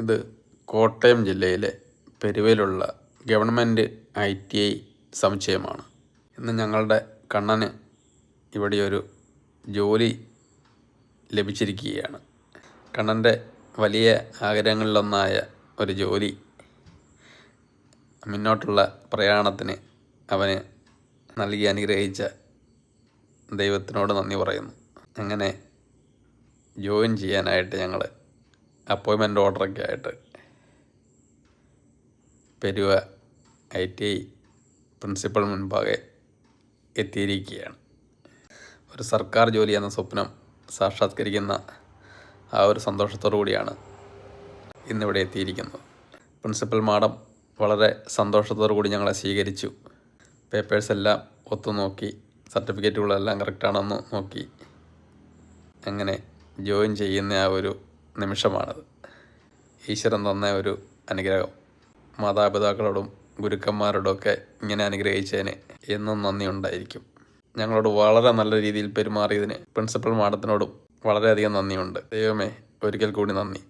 ഇത് കോട്ടയം ജില്ലയിലെ പെരുവയിലുള്ള ഗവൺമെന്റ് ഐ ടി ഐ സമുച്ചയമാണ്. ഇന്ന് ഞങ്ങളുടെ കണ്ണന് ഇവിടെ ഒരു ജോലി ലഭിച്ചിരിക്കുകയാണ്. കണ്ണന്റെ വലിയ ആഗ്രഹങ്ങളിലൊന്നായ ഒരു ജോലി മുന്നോട്ടുള്ള പ്രയാണത്തിന് അവന് നൽകി അനുഗ്രഹിച്ച ദൈവത്തിനോട് നന്ദി പറയുന്നു. അങ്ങനെ ജോയിൻ ചെയ്യാനായിട്ട് ഞങ്ങൾ അപ്പോയിൻമെന്റ് ഓർഡറൊക്കെ ആയിട്ട്. Peruva I T I principal മുൻപാകെ എത്തിയിരിക്കുകയാണ്. ഒരു സർക്കാർ ജോലി എന്ന സ്വപ്നം സാക്ഷാത്കരിക്കുന്ന ആ ഒരു സന്തോഷത്തോടു കൂടിയാണ് ഇന്നിവിടെ എത്തിയിരിക്കുന്നത്. പ്രിൻസിപ്പൽ മാഡം വളരെ സന്തോഷത്തോടു കൂടി ഞങ്ങളെ സ്വീകരിച്ചു. പേപ്പേഴ്സ് എല്ലാം ഒത്തു നോക്കി സർട്ടിഫിക്കറ്റുകളെല്ലാം കറക്റ്റാണെന്ന് നോക്കി അങ്ങനെ ജോയിൻ ചെയ്യുന്ന ആ ഒരു നിമിഷമാണത് ഈശ്വരൻ തന്ന ഒരു അനുഗ്രഹം. മാതാപിതാക്കളോടും ഗുരുക്കന്മാരോടൊക്കെ ഇങ്ങനെ അനുഗ്രഹിച്ചതിന് എന്നും നന്ദി ഉണ്ടായിരിക്കും. ഞങ്ങളോട് വളരെ നല്ല രീതിയിൽ പെരുമാറിയതിന് പ്രിൻസിപ്പൽ മാഡത്തിനോടും വളരെയധികം നന്ദിയുണ്ട്. ദൈവമേ ഒരിക്കൽ കൂടി നന്ദി.